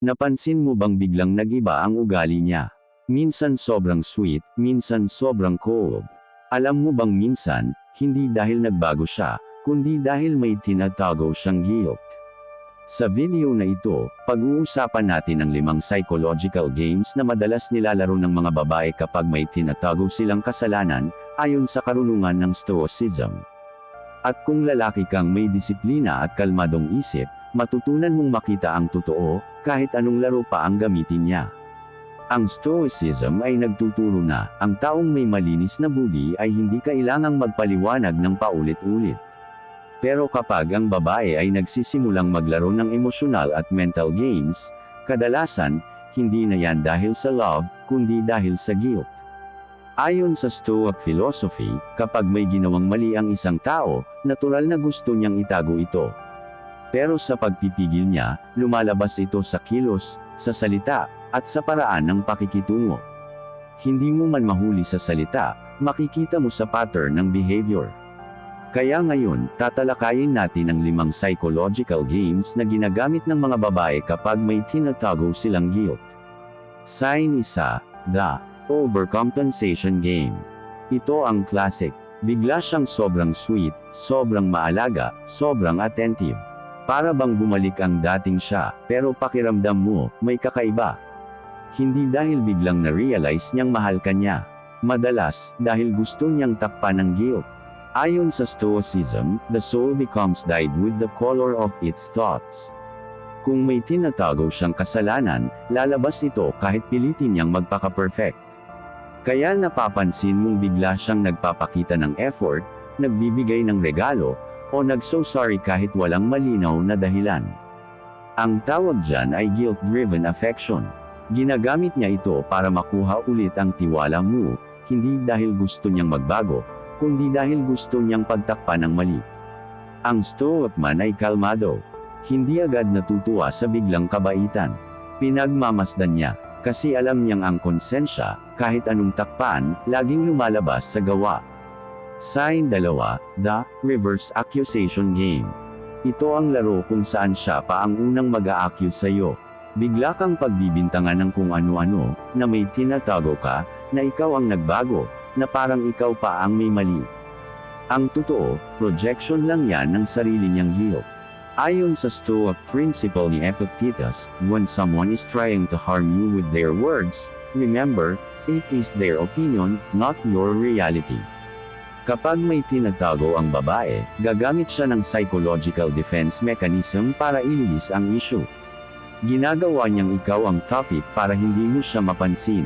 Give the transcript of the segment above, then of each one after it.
Napansin mo bang biglang nagiba ang ugali niya? Minsan sobrang sweet, minsan sobrang cold. Alam mo bang minsan, hindi dahil nagbago siya, kundi dahil may tinatago siyang guilt. Sa video na ito, pag-uusapan natin ang limang psychological games na madalas nilalaro ng mga babae kapag may tinatago silang kasalanan, ayon sa karunungan ng Stoicism. At kung lalaki kang may disiplina at kalmadong isip, matutunan mong makita ang totoo, kahit anong laro pa ang gamitin niya. Ang Stoicism ay nagtuturo na, ang taong may malinis na budi ay hindi kailangang magpaliwanag ng paulit-ulit. Pero kapag ang babae ay nagsisimulang maglaro ng emosyonal at mental games, kadalasan, hindi na yan dahil sa love, kundi dahil sa guilt. Ayon sa Stoic philosophy, kapag may ginawang mali ang isang tao, natural na gusto niyang itago ito. Pero sa pagpipigil niya, lumalabas ito sa kilos, sa salita, at sa paraan ng pakikitungo. Hindi mo man mahuli sa salita, makikita mo sa pattern ng behavior. Kaya ngayon, tatalakayin natin ang limang psychological games na ginagamit ng mga babae kapag may tinatago silang guilt. Sign isa, The Overcompensation Game. Ito ang classic. Bigla siyang sobrang sweet, sobrang maalaga, sobrang attentive. Para bang bumalik ang dating siya, pero pakiramdam mo, may kakaiba. Hindi dahil biglang na-realize niyang mahal ka niya. Madalas, dahil gusto niyang takpan ng guilt. Ayon sa Stoicism, the soul becomes dyed with the color of its thoughts. Kung may tinatago siyang kasalanan, lalabas ito kahit pilitin niyang magpaka-perfect. Kaya napapansin mong bigla siyang nagpapakita ng effort, nagbibigay ng regalo, o nag-so sorry kahit walang malinaw na dahilan. Ang tawag dyan ay guilt-driven affection. Ginagamit niya ito para makuha ulit ang tiwala mo, hindi dahil gusto niyang magbago, kundi dahil gusto niyang pagtakpan ng mali. Ang stoic man ay kalmado. Hindi agad natutuwa sa biglang kabaitan. Pinagmamasdan niya, kasi alam niyang ang konsensya, kahit anong takpan, laging lumalabas sa gawa. Sign dalawa, The Reverse Accusation Game. Ito ang laro kung saan siya pa ang unang mag-a-accuse sa'yo. Bigla kang pagbibintangan ng kung ano-ano, na may tinatago ka, na ikaw ang nagbago, na parang ikaw pa ang may mali. Ang totoo, projection lang yan ng sarili niyang guilt. Ayon sa Stoic principle ni Epictetus, when someone is trying to harm you with their words, remember, it is their opinion, not your reality. Kapag may tinatago ang babae, gagamit siya ng psychological defense mechanism para ilihis ang issue. Ginagawa niyang ikaw ang topic para hindi mo siya mapansin.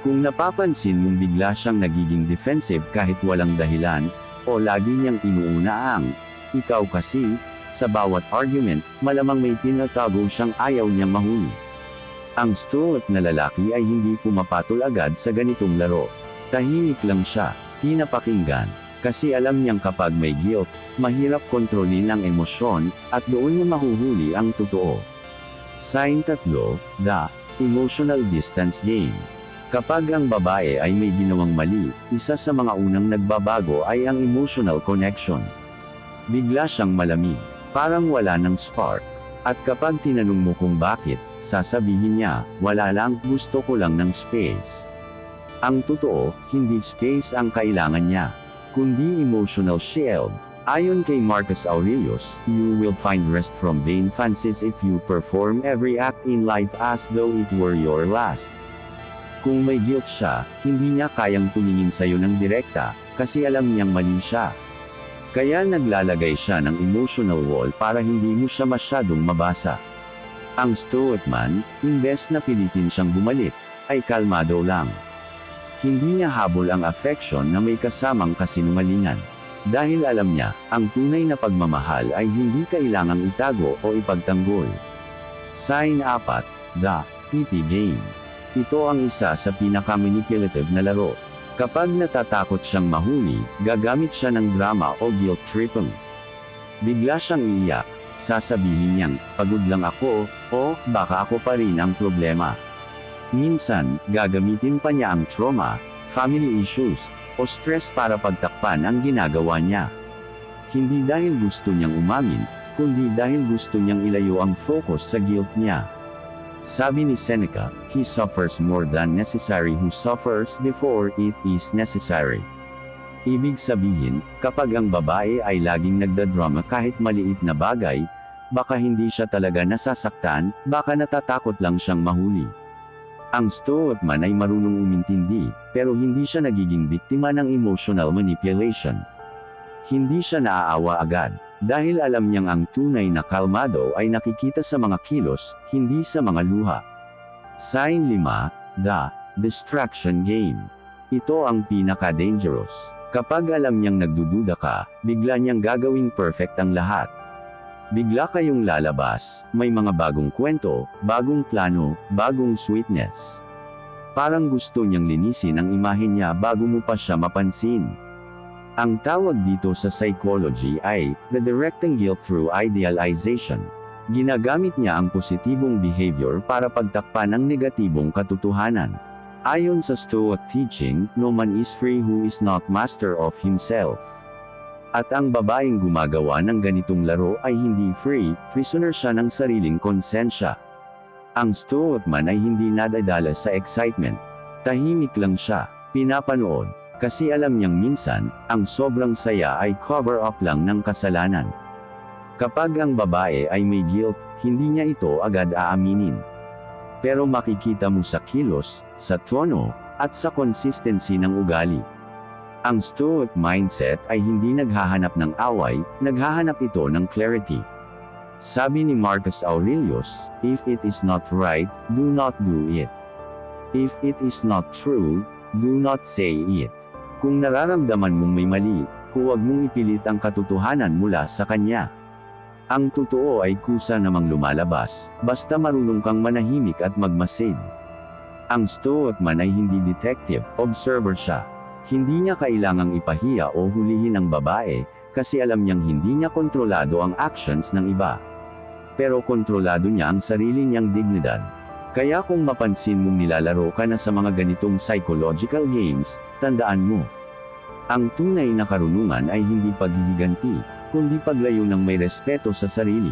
Kung napapansin mong bigla siyang nagiging defensive kahit walang dahilan, o lagi niyang inuuna ang, ikaw kasi, sa bawat argument, malamang may tinatago siyang ayaw niyang mahuli. Ang stoic na lalaki ay hindi pumapatol agad sa ganitong laro. Tahimik lang siya, pinapakinggan, kasi alam niyang kapag may guilt, mahirap kontrolin ang emosyon, at doon mo mahuhuli ang totoo. Sign tatlo, The Emotional Distance Game. Kapag ang babae ay may ginawang mali, isa sa mga unang nagbabago ay ang emotional connection. Bigla siyang malamig, parang wala ng spark. At kapag tinanong mo kung bakit, sasabihin niya, wala lang, gusto ko lang ng space. Ang totoo, hindi space ang kailangan niya, kundi emotional shield. Ayon kay Marcus Aurelius, you will find rest from vain fancies if you perform every act in life as though it were your last. Kung may guilt siya, hindi niya kayang tumingin sa'yo ng direkta, kasi alam niyang mali siya. Kaya naglalagay siya ng emotional wall para hindi mo siya masyadong mabasa. Ang stoic man, imbes na pilitin siyang bumalik, ay kalmado lang. Hindi niya habol ang affection na may kasamang kasinungalingan. Dahil alam niya, ang tunay na pagmamahal ay hindi kailangang itago o ipagtanggol. Sign 4, The PT Game. Ito ang isa sa pinaka-manipulative na laro. Kapag natatakot siyang mahuli, gagamit siya ng drama o guilt tripping. Bigla siyang iiyak, sasabihin niyang, pagod lang ako, o, baka ako pa rin ang problema. Minsan, gagamitin pa niya ang trauma, family issues, o stress para pagtakpan ang ginagawa niya. Hindi dahil gusto niyang umamin, kundi dahil gusto niyang ilayo ang focus sa guilt niya. Sabi ni Seneca, he suffers more than necessary who suffers before it is necessary. Ibig sabihin, kapag ang babae ay laging nagdadrama kahit maliit na bagay, baka hindi siya talaga nasasaktan, baka natatakot lang siyang mahuli. Ang stoic man ay marunong umintindi, pero hindi siya nagiging biktima ng emotional manipulation. Hindi siya naaawa agad, dahil alam niyang ang tunay na kalmado ay nakikita sa mga kilos, hindi sa mga luha. Sign 5, The Distraction Game. Ito ang pinaka-dangerous. Kapag alam niyang nagdududa ka, bigla niyang gagawing perfect ang lahat. Bigla kayong lalabas, may mga bagong kwento, bagong plano, bagong sweetness. Parang gusto niyang linisin ang imahe niya bago mo pa siya mapansin. Ang tawag dito sa psychology ay redirecting guilt through idealization. Ginagamit niya ang positibong behavior para pagtakpan ang negatibong katotohanan. Ayon sa Stoic teaching, no man is free who is not master of himself. At ang babaeng gumagawa ng ganitong laro ay hindi free, prisoner siya ng sariling konsensya. Ang Stoic man ay hindi nadadala sa excitement. Tahimik lang siya, pinapanood, kasi alam niyang minsan, ang sobrang saya ay cover up lang ng kasalanan. Kapag ang babae ay may guilt, hindi niya ito agad aaminin. Pero makikita mo sa kilos, sa tono, at sa consistency ng ugali. Ang stoic mindset ay hindi naghahanap ng away, naghahanap ito ng clarity. Sabi ni Marcus Aurelius, if it is not right, do not do it. If it is not true, do not say it. Kung nararamdaman mong may mali, huwag mong ipilit ang katotohanan mula sa kanya. Ang totoo ay kusa namang lumalabas, basta marunong kang manahimik at magmasid. Ang stoic man ay hindi detective, observer siya. Hindi niya kailangang ipahiya o hulihin ang babae, kasi alam niyang hindi niya kontrolado ang actions ng iba. Pero kontrolado niya ang sarili niyang dignidad. Kaya kung mapansin mong nilalaro ka na sa mga ganitong psychological games, tandaan mo. Ang tunay na karunungan ay hindi paghihiganti, kundi paglayo ng may respeto sa sarili.